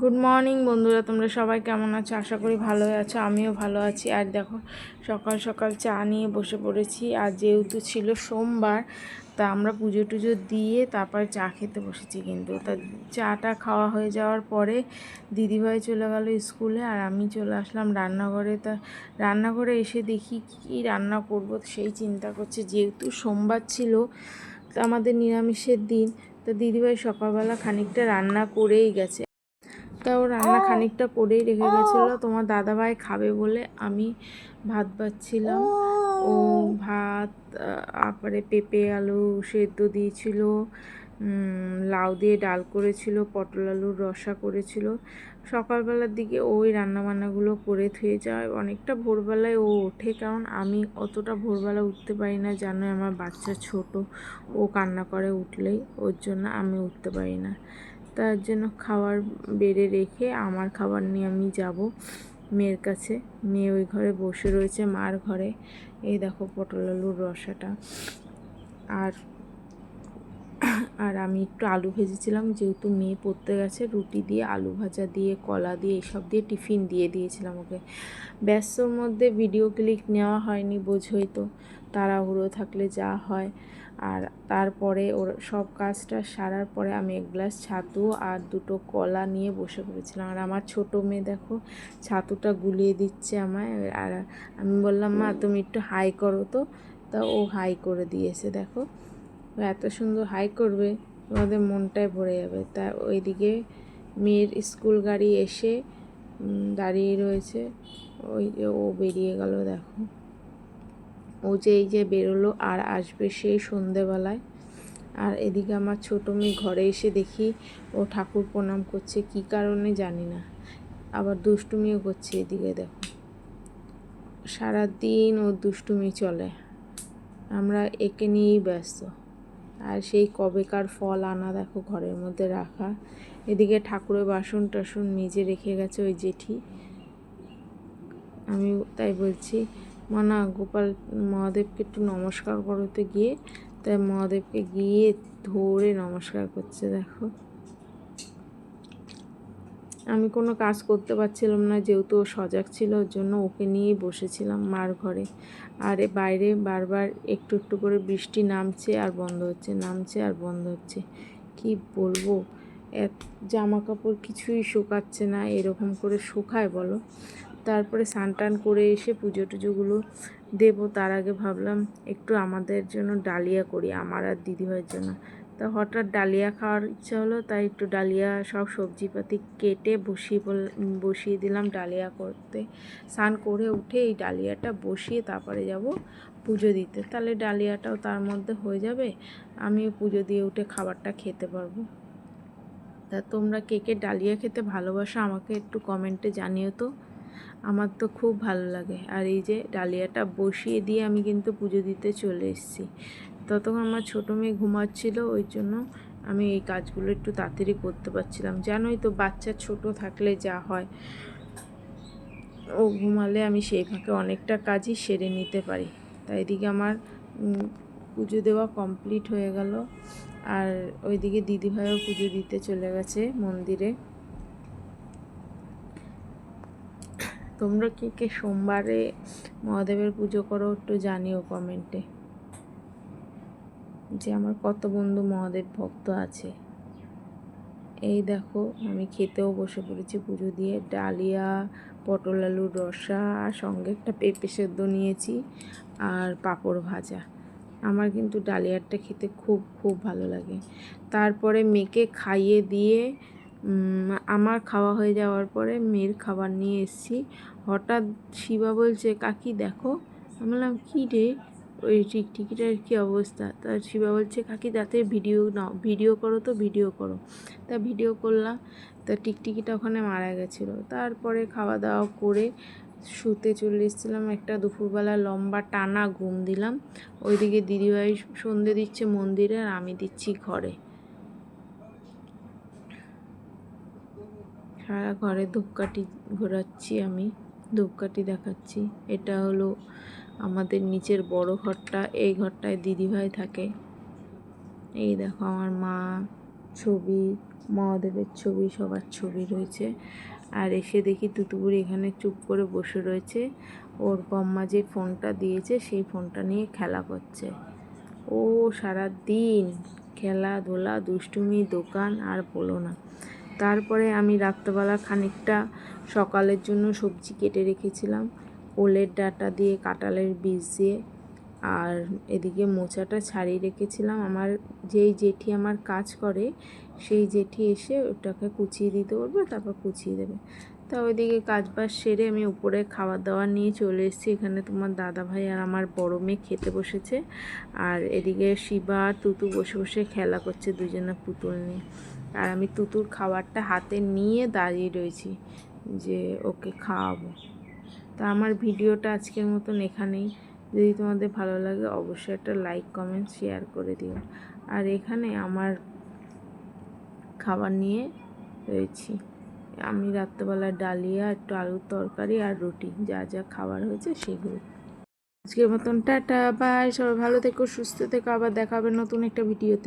Good morning বন্ধুরা, তোমরা সবাই কেমন আছো? আশা করি ভালোই আছো, আমিও ভালো আছি। আর দেখো, সকাল সকাল চা নিয়ে বসে পড়েছি। আর যেহেতু ছিল সোমবার, তা আমরা পুজো টুজো দিয়ে তারপর চা খেতে বসেছি কিন্তু। তা চাটা খাওয়া হয়ে যাওয়ার পরে দিদিভাই চলে গেল স্কুলে, আর আমি চলে আসলাম রান্নাঘরে। তা রান্নাঘরে এসে দেখি কী রান্না করব সেই চিন্তা করছে, যেহেতু সোমবার ছিল, তা আমাদের নিরামিষের দিন, তা দিদিভাই সকালবেলা খানিকটা রান্না করেই গেছে। তা ও রান্না খানিকটা করেই রেখে গেছিল। তোমার দাদাভাই খাবে বলে আমি ভাত বাচ্ছিলাম। ও। ভাত তারপরে পেঁপে আলু সেদ্ধ দিয়েছিল লাউ দিয়ে ডাল করেছিল পটল আলুর রসা করেছিল। সকালবেলার দিকে ওই রান্নাবান্নাগুলো করে থুয়ে যায় অনেকটা ভোরবেলায় ও ওঠে কারণ আমি অতটা ভোরবেলা উঠতে পারি না। জানো আমার বাচ্চা ছোট ও কান্না করে উঠলেই। ওর জন্য আমি উঠতে পারি না। তার জন্য খাবার বেড়ে রেখে আমার খাবার নিয়ে আমি যাব মেয়ের কাছে। মেয়ে ওই ঘরে বসে রয়েছে মার ঘরে। এই দেখো পটল আলুর রসাটা। আর আর আমি একটু আলু ভেজেছিলাম, যেহেতু মেয়ে পড়তে গেছে, রুটি দিয়ে, আলু ভাজা দিয়ে, কলা দিয়ে, এসব দিয়ে টিফিন দিয়ে দিয়েছিলাম ওকে। ব্যস্তর মধ্যে ভিডিও ক্লিক নেওয়া হয়নি, বোঝই তো। তাড়াহুড়ো থাকলে যা হয়। আর তারপরে ওর সব কাজটা সারার পরে আমি এক গ্লাস ছাতু আর দুটো কলা নিয়ে বসে পড়েছিলাম। আর আমার ছোট মেয়ে দেখো, ছাতুটা গুলিয়ে দিচ্ছে আমায়। আর আমি বললাম, মা, তুমি একটু হাই করো তো। তা ও হাই করে দিয়েছে, দেখো। এত সুন্দর হাই করবে, তোমাদের মনটাই ভরে যাবে। তা ওইদিকে মেয়ের স্কুল গাড়ি এসে দাঁড়িয়ে রয়েছে। ওই যে ও বেরিয়ে গেল, দেখো। ও যে এই যে বেরোলো আর আসবে সেই সন্ধেবেলায়। আর এদিকে আমার ছোটো মেয়ে ঘরে এসে দেখি ও ঠাকুর প্রণাম করছে, কি কারণে জানি না। আবার দুষ্টুমিও করছে এদিকে, দেখো। সারাদিন ও দুষ্টুমি চলে। আমরা একে নিয়েই ব্যস্ত। আর সেই কবেকার ফল আনা দেখো ঘরের মধ্যে রাখা। এদিকে ঠাকুরের বাসন টাসন নিজে রেখে গেছে ওই জেঠি। আমি তাই বলছি মানা গোপাল মহাদেবকে একটু নমস্কার করতে গিয়ে, তাই মহাদেবকে গিয়ে ধরে নমস্কার করছে, দেখো। আমি কোনো কাজ করতে পারছিলাম না, যেহেতু ও সজাগ ছিল, ওর জন্য ওকে নিয়েই বসেছিলাম মার ঘরে। আর বাইরে বারবার একটু একটু করে বৃষ্টি নামছে আর বন্ধ হচ্ছে, নামছে আর বন্ধ হচ্ছে। কি বলব? এক জামা কাপড় কিছুই শুকাচ্ছে না, এরকম করে শুকায় বলো। তারপরে স্নান টান করে এসে পুজো টুজোগুলো দেবো, তার আগে ভাবলাম একটু আমাদের জন্য ডালিয়া করি, আমার আর দিদিভাইয়ের জন্য। তা হঠাৎ ডালিয়া খাওয়ার ইচ্ছা হলো, তাই একটু ডালিয়া সব সবজিপাতি কেটে বসিয়ে বসিয়ে দিলাম ডালিয়া করতে। স্নান করে উঠে এই ডালিয়াটা বসিয়ে তারপরে যাব পুজো দিতে। তাহলে ডালিয়াটাও তার মধ্যে হয়ে যাবে, আমিও পুজো দিয়ে উঠে খাবারটা খেতে পারব। তা তোমরা কে কে ডালিয়া খেতে ভালোবাসো আমাকে একটু কমেন্টে জানিও তো। আমার তো খুব ভালো লাগে। আর এই যে ডালিয়াটা বসিয়ে দিয়ে আমি কিন্তু পুজো দিতে চলে এসেছি। ততক্ষণ আমার ছোটো মেয়ে ঘুমাচ্ছিল, ওই জন্য আমি এই কাজগুলো একটু তাড়াতাড়ি করতে পারছিলাম। জানোই তো, বাচ্চা ছোট থাকলে যা হয়। ও ঘুমালে আমি সেই ফাঁকে অনেকটা কাজই সেরে নিতে পারি। তাই এদিকে আমার পুজো দেওয়া কমপ্লিট হয়ে গেল। আর ওইদিকে দিদিভাইও পুজো দিতে চলে গেছে মন্দিরে। তোমরা কে কে সোমবারে মহাদেবের পুজো করো একটু জানিও কমেন্টে। যে আমার কত বন্ধু মহাদেব ভক্ত আছে। এই দেখো, আমি খেতেও বসে পড়েছি পুজো দিয়ে। ডালিয়া, পটল আলুর রসা আর সঙ্গে একটা পেঁপে সেদ্ধ নিয়েছি আর পাঁপড় ভাজা। আমার কিন্তু ডালিয়ারটা খেতে খুব খুব ভালো লাগে। তারপরে মেয়েকে খাইয়ে দিয়ে আমার খাওয়া হয়ে যাওয়ার পরে মেয়ের খাবার নিয়ে এসেছি। হঠাৎ শিবা বলছে, কাকি দেখো। আমি বললাম, কী রে? ওই টিকটিকিটার কী অবস্থা? তা শিবা বলছে, কাকি, তাতে ভিডিও নাও ভিডিও করো তো, ভিডিও করো। তা ভিডিও করলাম, তা টিকটিকিটা ওখানে মারা গেছিল। তারপরে খাওয়া দাওয়া করে শুতে চলে এসেছিলাম একটা দুপুরবেলা লম্বা টানা ঘুম দিলাম। ওইদিকে দিদিভাই সন্ধে দিচ্ছে মন্দিরে আর আমি দিচ্ছি ঘরে। সারা ঘরে ধূপকাঠি ঘোরাচ্ছি আমি। ধূপকাঠি দেখাচ্ছি। এটা হলো আমাদের নিচের বড় ঘরটা। এই ঘরটায় দিদিভাই থাকে। এই দেখো আমার মা, ছবি, মহাদেবের ছবি, সবার ছবি রয়েছে। আর এসে দেখি তুতুবুড়ি এখানে চুপ করে বসে রয়েছে। ওর বম্মা যে ফোনটা দিয়েছে, সেই ফোনটা নিয়ে খেলা করছে। ও সারা দিন খেলাধুলা, দুষ্টুমি, দোকান আর বলো না। তারপরে আমি রাত্রেবেলা খানিকটা সকালের জন্য সবজি কেটে রেখেছিলাম। ওলের ডাটা দিয়ে, কাঁঠালের বীজ দিয়ে, আর এদিকে মোচাটা ছাড়িয়ে রেখেছিলাম। আমার যেই জেঠি আমার কাজ করে, সেই জেঠি এসে ওটাকে কুচিয়ে দিতে বলব, তারপর কুচিয়ে দেবে। তা ওইদিকে কাজ বাজ সেরে আমি উপরে খাবার দাবার নিয়ে চলে এসেছি। এখানে তোমার দাদা ভাই আর আমার বড় মেয়ে খেতে বসেছে। আর এদিকে শিবা আর তুতু বসে বসে খেলা করছে দুজনে পুতুল নিয়ে। আর আমি তুতুর খাবারটা হাতে নিয়ে দাঁড়িয়ে রয়েছি। যে ওকে খাওয়াবো। তা আমার ভিডিওটা আজকের মতন এখানেই। যদি তোমাদের ভালো লাগে অবশ্যই একটা লাইক কমেন্ট শেয়ার করে দিও। আর এখানে আমার খাবার নিয়ে রয়েছি। আমি রাত্রেবেলা ডালিয়া, একটু আলুর তরকারি আর রুটি। যা যা খাবার হয়েছে সেগুলো। আজকের মতন টাটা বাই সবাই ভালো থেকো, সুস্থ থেকো। আবার দেখা হবে নতুন একটা ভিডিওতে।